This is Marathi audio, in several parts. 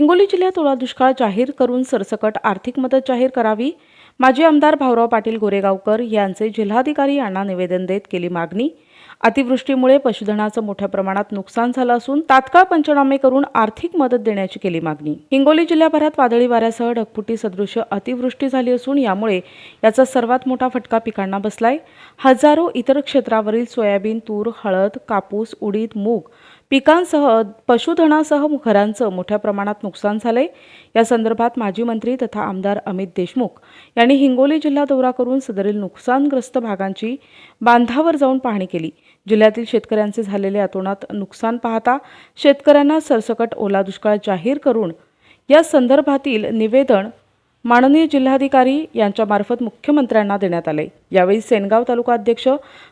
हिंगोली जिल्ह्यात ओला दुष्काळ जाहीर करून सरसकट आर्थिक मदत जाहीर करावी. माजी आमदार भाऊराव पाटील गोरेगावकर यांचे जिल्हाधिकारी यांना निवेदन देत केली मागणी. अतिवृष्टीमुळे पशुधनाचं मोठ्या प्रमाणात नुकसान झालं असून तात्काळ पंचनामे करून आर्थिक मदत देण्याची केली मागणी. हिंगोली जिल्ह्याभरात वादळी वाऱ्यासह ढगफुटी सदृश अतिवृष्टी झाली असून यामुळे याचा सर्वात मोठा फटका पिकांना बसलाय. हजारो इतर क्षेत्रावरील सोयाबीन तूर हळद कापूस उडीद मूग पिकांसह पशुधनासह घरांचं मोठ्या प्रमाणात नुकसान झालंय. या संदर्भात माजी मंत्री तथा आमदार अमित देशमुख यांनी हिंगोली जिल्हा दौरा करून सदरील नुकसानग्रस्त भागांची बांधावर जाऊन पाहणी केली. जिल्ह्यातील शेतकऱ्यांचे झालेले अतोनात नुकसान पाहता शेतकऱ्यांना सरसकट ओला दुष्काळ जाहीर करून या संदर्भातील निवेदन माननीय जिल्हाधिकारी यांच्यामार्फत मुख्यमंत्र्यांना देण्यात आले. यावेळी सेनगाव तालुका अध्यक्ष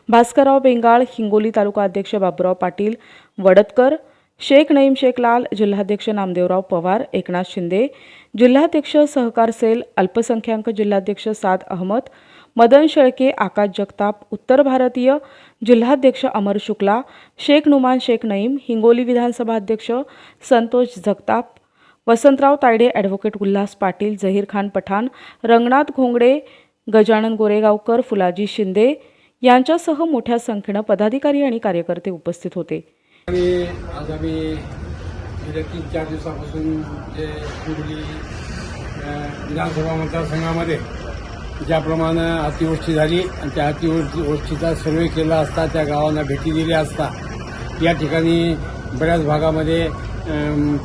भास्करराव बेंगाळ हिंगोली तालुका अध्यक्ष बाबुराव पाटील वडतकर शेख नईम शेख लाल जिल्हाध्यक्ष नामदेवराव पवार एकनाथ शिंदे जिल्हाध्यक्ष सहकार सेल अल्पसंख्याक जिल्हाध्यक्ष साद अहमद मदन शेळके आकाश जगताप उत्तर भारतीय जिल्हाध्यक्ष अमर शुक्ला शेख नुमान शेख नईम हिंगोली विधानसभा अध्यक्ष संतोष जगताप वसंतराव तायडे ॲडव्होकेट उल्हास पाटील झहीर खान पठाण रंगनाथ घोंगडे गजानन गोरेगावकर फुलाजी शिंदे यांच्यासह मोठ्या संख्येनं पदाधिकारी आणि कार्यकर्ते उपस्थित होते. आज आम्ही गेल्या तीन चार दिवसापासून जे कुर्ली विधानसभा मतदारसंघामध्ये ज्याप्रमाणे अतिवृष्टी झाली आणि त्या अतिवृष्टीचा सर्वे केला असता त्या गावांना भेटी दिल्या असता या ठिकाणी बऱ्याच भागामध्ये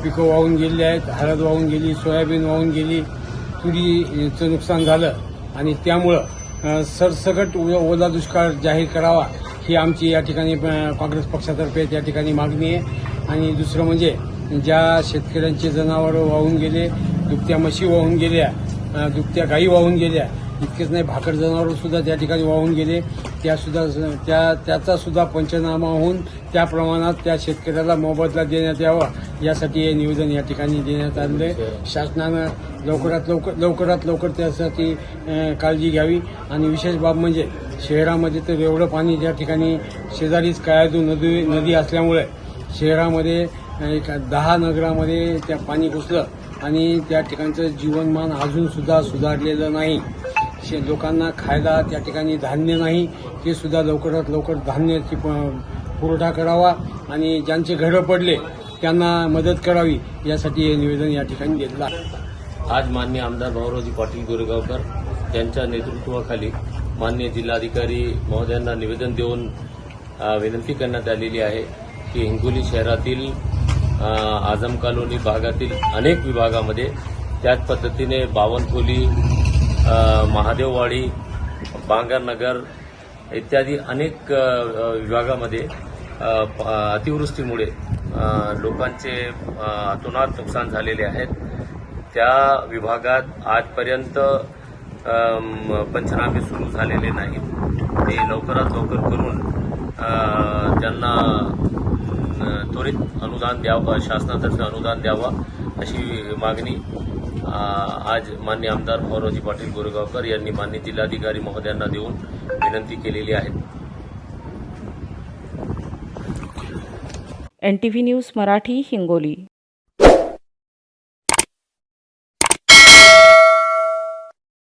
पिकं वाहून गेली आहेत हळद वाहून गेली सोयाबीन वाहून गेली तुरीचं नुकसान झालं. आणि त्यामुळं सरसकट ओ- ओला दुष्काळ जाहीर करावा ही आमची या ठिकाणी काँग्रेस पक्षातर्फे त्या ठिकाणी मागणी आहे. आणि दुसरं म्हणजे ज्या शेतकऱ्यांचे जनावरं वाहून गेले दुभत्या म्हशी वाहून गेल्या दुभत्या गायी वाहून गेल्या इतकेच नाही भाकड जनावरंसुद्धा त्या ठिकाणी वाहून गेले. त्यासुद्धा त्या त्याचासुद्धा पंचनामा होऊन त्या प्रमाणात त्या शेतकऱ्याला मोबदला देण्यात यावा. यासाठी हे निवेदन या ठिकाणी देण्यात आले शासनानं लवकरात लवकर लवकरात लवकर त्यासाठी काळजी घ्यावी. आणि विशेष बाब म्हणजे शहरामध्ये तर एवढं पाणी त्या ठिकाणी शेजारीच कायाजू नदी नदी असल्यामुळे शहरामध्ये एक दहा नगरामध्ये त्या पाणी घुसलं आणि त्या ठिकाणचं जीवनमान अजूनसुद्धा सुधारलेलं नाही. शे लोकांना खायला त्या ठिकाणी धान्य नाही ते सुद्धा लवकरात लवकर धान्याची प- पुरवठा करावा. आणि ज्यांचे घरं पडले त्यांना मदत करावी यासाठी हे निवेदन या ठिकाणी घेतलं आज मान्य आमदार भाऊरावजी पाटील गोरेगावकर यांच्या नेतृत्वाखाली मान्य जिल्हाधिकारी महोदयांना निवेदन देऊन विनंती करण्यात आलेली आहे की हिंगोली शहरातील आझम कॉलोनी भागातील अनेक विभागामध्ये त्याच पद्धतीने बावनखोली महादेववाडी बांगरनगर इत्यादी अनेक विभागामध्ये अतिवृष्टीमुळे लोकांचे अतोनात नुकसान झालेले आहेत. त्या विभागात आजपर्यंत पंचनामे सुरू झालेले नाहीत. ते लवकरात लवकर करून त्यांना त्वरित अनुदान द्यावं शासनातर्फे अनुदान द्यावं अशी मागणी आज मान्य आमदार भाऊरावजी पाटील गोरेगावकर यांनी मान्य जिल्हाधिकारी महोदयांना देऊन विनंती केलेली आहे. N T V news Marathi Hingoli.